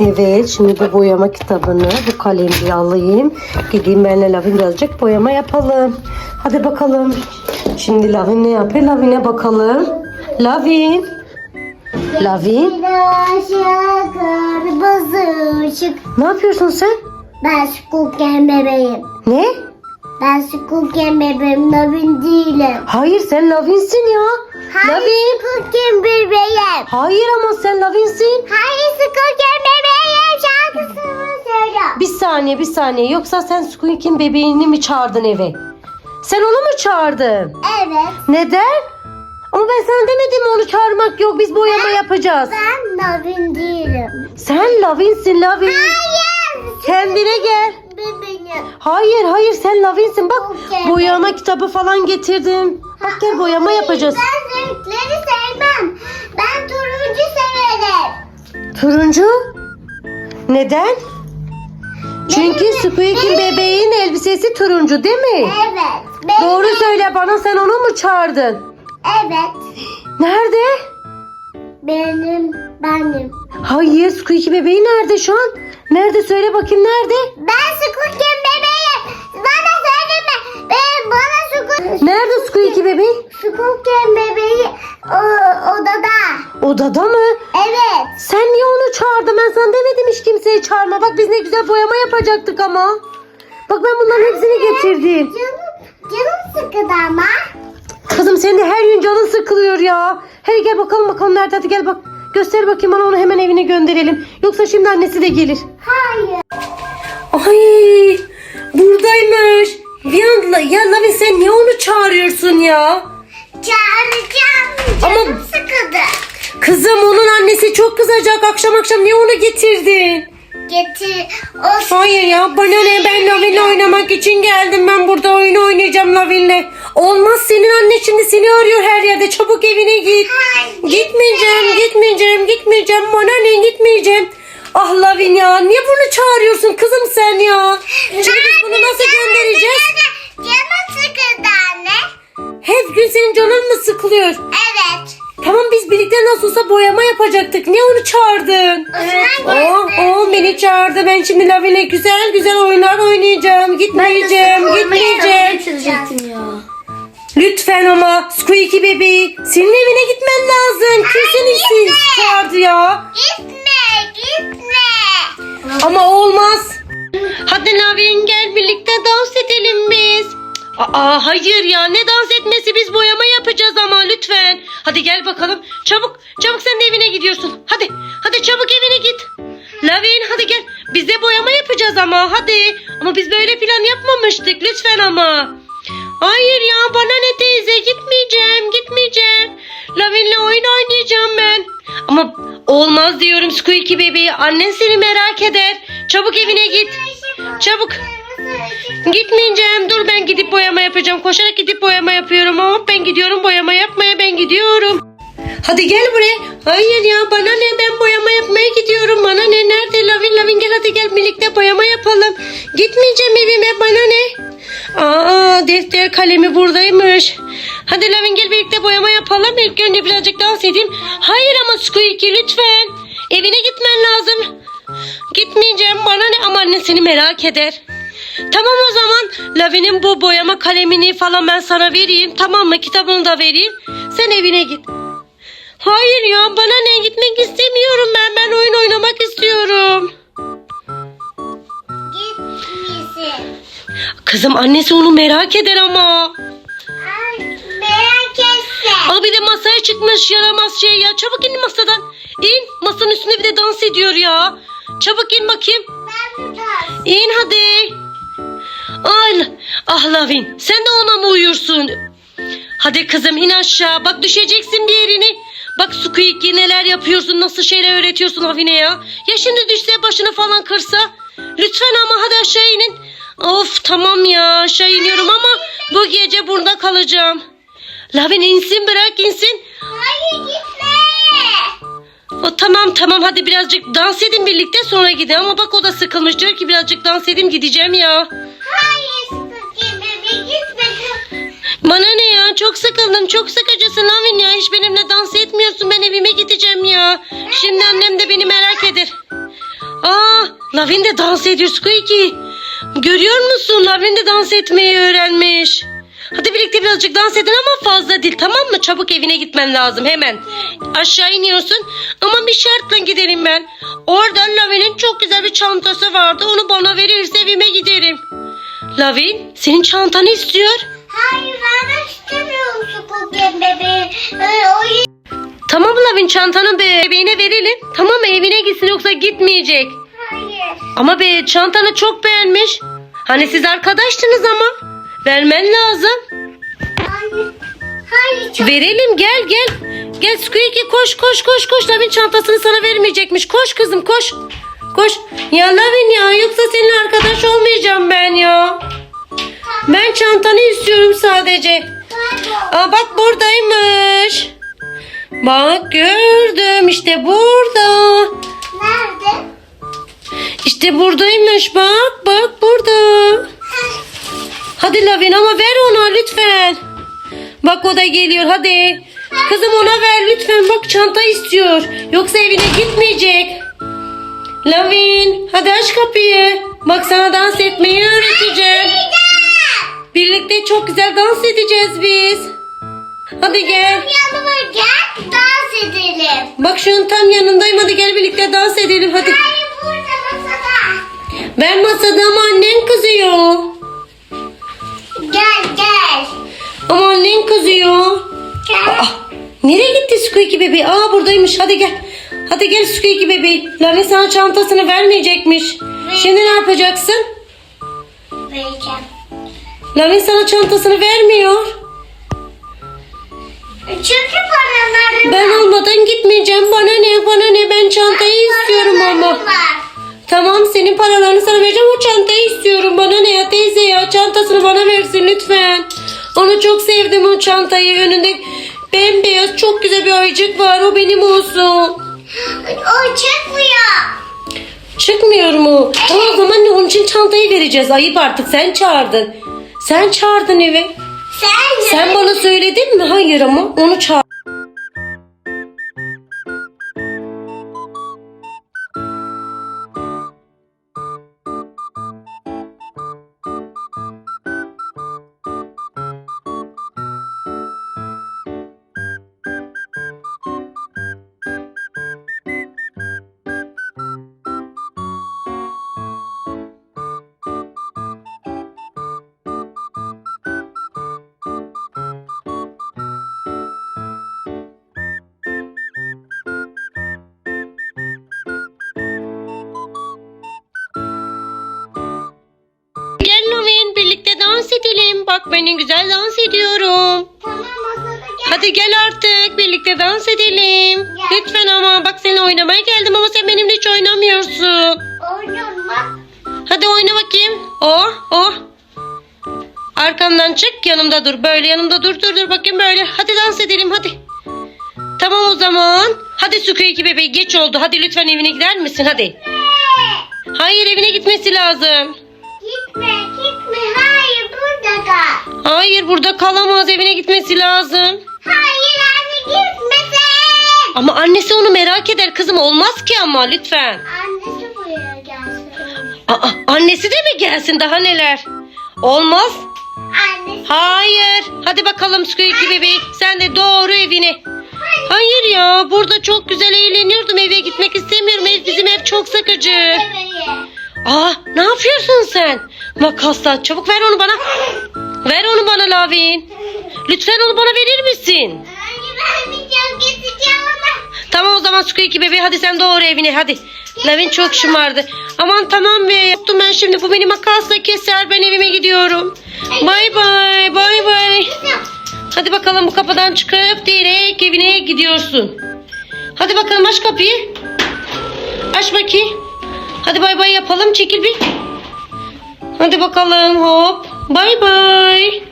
Evet şimdi bu boyama kitabını bu kalemleri alayım. Gideyim benle Lavin birazcık boyama yapalım. Hadi bakalım. Şimdi Lavin ne yapıyor? Lavin'e bakalım. Lavin. Lavin. Aşağı kırmızı ışık. Ne yapıyorsun sen? Ben Skullken bebeğim. Ne? Ben Skullken bebeğim. Navin değilim. Hayır sen Lavin'sin ya. Lavin. Skullken bebeğim. Hayır ama sen Lavin'sin. Hayır Skullken bebeğim. Bir saniye bir saniye. Yoksa sen Squeak'in bebeğini mi çağırdın eve? Sen onu mu çağırdın? Evet. Neden? Ama ben sana demedim mi onu çağırmak yok. Biz boyama yapacağız. Ben Navin değilim. Sen Lavin'sin Lavin. Hayır. Kendine gel. Bebeğim. Hayır hayır sen Lavin'sin. Bak Okey. boyama kitabı falan getirdim. Bak gel boyama yapacağız. Ben renkleri sevmem. Ben turuncu severim. Turuncu? Neden? Çünkü Squeak'in bebeğin elbisesi turuncu değil mi? Evet. Benim. Doğru söyle bana sen onu mu çağırdın? Evet. Nerede? Benim. Benim. Hayır Squeaky bebeği nerede şu an? Nerede söyle bakayım nerede? Ben Skullken bebeğim. Bana söyleme. Ben, bana Skull... Nerede Squeaky bebeği? Skullken bebeği o, odada. Odada mı? Evet. Sen niye onu çağırdın? Ben sana demedim hiç kimseyi çağırma. Bak biz ne güzel boyama yapacaktık ama. Bak ben bunların hepsini getirdim. Canım, canım sıkıdı ama. Kızım senin de her gün canın sıkılıyor ya. Hadi gel bakalım bakalım nerede hadi gel bak. Göster bakayım bana onu hemen evine gönderelim. Yoksa şimdi annesi de gelir. Hayır. Ay buradaymış. Ya, ya Lavin sen niye onu çağırıyorsun ya? Çağıracağım. Ama- Canım sıkıdı. Kızım onun annesi çok kızacak. Akşam akşam niye onu getirdin? Getir. O Hayır ya bana ne ben Lavin'le oynamak için geldim. Ben burada oyun oynayacağım Lavin'le. Olmaz senin annen şimdi seni arıyor her yerde. Çabuk evine git. Hayır. Gitmeyeceğim, gitmeyeceğim, gitmeyeceğim. Bana ne gitmeyeceğim. Ah Lavin ya niye bunu çağırıyorsun kızım sen ya? Şimdi biz bunu nasıl göndereceğiz? Canım sıkıldı anne. Hep gün senin canın mı sıkılıyor? Evet. Tamam biz birlikte nasıl olsa boyama yapacaktık. Niye onu çağırdın? O zaman Oh, oh beni çağırdı. Ben şimdi Lavin'le güzel güzel oyunlar oynayacağım. Gitmeyeceğim, gitmeyeceğim. Lütfen ama Squeaky bebeği senin evine gitmen lazım. Kim seni siz çağırdı ya? Gitme, gitme. Ama olmaz. Aa hayır ya ne dans etmesi biz boyama yapacağız ama lütfen. Hadi gel bakalım. Çabuk çabuk sen de evine gidiyorsun. Hadi hadi çabuk evine git. Lavin hadi gel. Biz de boyama yapacağız ama hadi. Ama biz böyle plan yapmamıştık lütfen ama. Hayır ya bana ne teyze gitmeyeceğim gitmeyeceğim. Lavin'le oyun oynayacağım ben. Ama olmaz diyorum Squeaky bebeği. Annen seni merak eder. Çabuk evine git. Çabuk. Gitmeyeceğim. Dur ben gidip boyama yapacağım. Koşarak gidip boyama yapıyorum. Hop ben gidiyorum boyama yapmaya ben gidiyorum. Hadi gel buraya. Hayır ya bana ne ben boyama yapmaya gidiyorum. Bana ne nerede Lavin Lavin gel hadi gel birlikte boyama yapalım. Gitmeyeceğim evime bana ne? Aa defter kalemi buradaymış. Hadi Lavin gel birlikte boyama yapalım. İlk önce birazcık dans edeyim. Hayır ama Squeaky lütfen. Evine gitmen lazım. Gitmeyeceğim bana ne ama annen seni merak eder. Tamam o zaman Lavin'in bu boyama kalemini falan ben sana vereyim. Tamam mı kitabını da vereyim. Sen evine git. Hayır ya bana ne gitmek istemiyorum ben. Ben oyun oynamak istiyorum. Gitmesin. Kızım annesi onu merak eder ama. Merak etme. Aa bir de masaya çıkmış yaramaz şey ya. Çabuk in masadan. İn. Masanın üstünde bir de dans ediyor ya. Çabuk in bakayım. Ben burada. İn hadi. Ay, ah Lavin sen de ona mı uyursun? Hadi kızım in aşağı. Bak düşeceksin bir yerini. Bak Squeaky neler yapıyorsun nasıl şeyler öğretiyorsun Lavin'e ya. Ya şimdi düşse başını falan kırsa. Lütfen ama hadi aşağı inin. Of tamam ya aşağı iniyorum ama bu gece burada kalacağım. Lavin insin bırak insin. Hayır gitme. O, tamam tamam hadi birazcık dans edin birlikte sonra gidin. Ama bak o da sıkılmış diyor ki birazcık dans edeyim gideceğim ya. Çok sıkıldım çok sıkıcısın Lavin ya hiç benimle dans etmiyorsun ben evime gideceğim ya. Şimdi annem de beni merak eder. Lavin de dans ediyor Squeaky. Görüyor musun? Lavin de dans etmeyi öğrenmiş. Hadi birlikte birazcık dans edin ama fazla değil tamam mı? Çabuk evine gitmen lazım hemen. Aşağı iniyorsun ama bir şartla giderim ben. Orada Lavin'in çok güzel bir çantası vardı. Onu bana verirse evime giderim. Lavin senin çantanı istiyor. Hayır vermek istemiyorum bebeği. Tamam Lavin çantanı bebeğine verelim. Tamam evine gitsin yoksa gitmeyecek. Hayır. Ama be çantanı çok beğenmiş. Hani siz arkadaştınız ama. Vermen lazım. Hayır. Hayır çok. Verelim gel gel. Gel Squeaky koş koş koş koş. Lavin çantasını sana vermeyecekmiş. Koş kızım koş. Koş. Ya Lavin ya yoksa senin arkadaş olmayacağım ben ya. Ben çantanı istiyorum sadece. Aa bak buradaymış. Bak gördüm işte burada. Nerede? İşte buradaymış bak bak burada. Hadi Lavin ama ver ona lütfen. Bak o da geliyor hadi. Kızım ona ver lütfen bak çanta istiyor. Yoksa evine gitmeyecek. Lavin hadi aç kapıyı. Bak sana dans etmeyi öğreteceğim. Çok güzel dans edeceğiz biz. Hadi gel. Yanıma gel dans edelim. Bak şunun tam yanındayım hadi gel birlikte dans edelim hadi. Hayır burada masada. Ben masada ama annen kızıyor. Gel gel. Ama annen kızıyor. Gel. Ah, nereye gitti Squeaky bebeği? Aa buradaymış. Hadi gel. Hadi gel Squeaky bebeği. Lavin sana çantasını vermeyecekmiş. Şimdi ne yapacaksın? Vereceğim. Lavin sana çantasını vermiyor. Çünkü paralarım Ben olmadan gitmeyeceğim. Bana ne bana ne ben çantayı istiyorum ama. var. Tamam senin paralarını sana vereceğim o çantayı istiyorum. Bana ne ya teyze ya çantasını bana versin lütfen. Onu çok sevdim o çantayı. Önünde bembeyaz çok güzel bir ayıcık var. O benim olsun. O çıkmıyor. Çıkmıyor mu? Tamam o zaman ne onun için çantayı vereceğiz. Ayıp artık sen çağırdın. Sen çağırdın eve. Sen, Sen bana söyledin mi? Hayır ama onu çağır. Bak ben ne güzel dans ediyorum. Tamam masada gel. Hadi gel artık birlikte dans edelim. Gel. Lütfen ama bak seninle oynamaya geldim ama sen benimle hiç oynamıyorsun. Oynuyorum bak. Hadi oyna bakayım. Oh oh. Arkamdan çık yanımda dur. Böyle yanımda dur dur dur bakayım böyle. Hadi dans edelim hadi. Tamam o zaman. Hadi Squeaky bebeği geç oldu. Hadi lütfen evine gider misin hadi. Hayır evine gitmesi lazım. Burada. Hayır burada kalamaz evine gitmesi lazım. Hayır anne gitmesin. Ama annesi onu merak eder kızım olmaz ki ama lütfen. Annesi buraya gelsin. Aa, annesi de mi gelsin daha neler? Olmaz. Annesi. Hayır. Hadi bakalım Squeaky bebeği. Sen de doğru evine. Hayır ya burada çok güzel eğleniyordum eve gitmek istemiyorum. Ev, bizim ev çok sıkıcı. Aa ne yapıyorsun sen? Makasla çabuk ver onu bana. Ver onu bana Lavin. Lütfen onu bana verir misin? Anne vermeyeceğim geçeceğim ama. Tamam o zaman Squeaky bebeği hadi sen doğru evine hadi. Lavin çok şımardı. Aman tamam be yaptım ben şimdi bu beni makasla keser ben evime gidiyorum. Bay bay bay bay. Hadi bakalım bu kapıdan çıkıp direkt evine gidiyorsun. Hadi bakalım aç kapıyı. Aç bakayım. Hadi bay bay yapalım çekil bir. Hadi bakalım hop. Bay bay.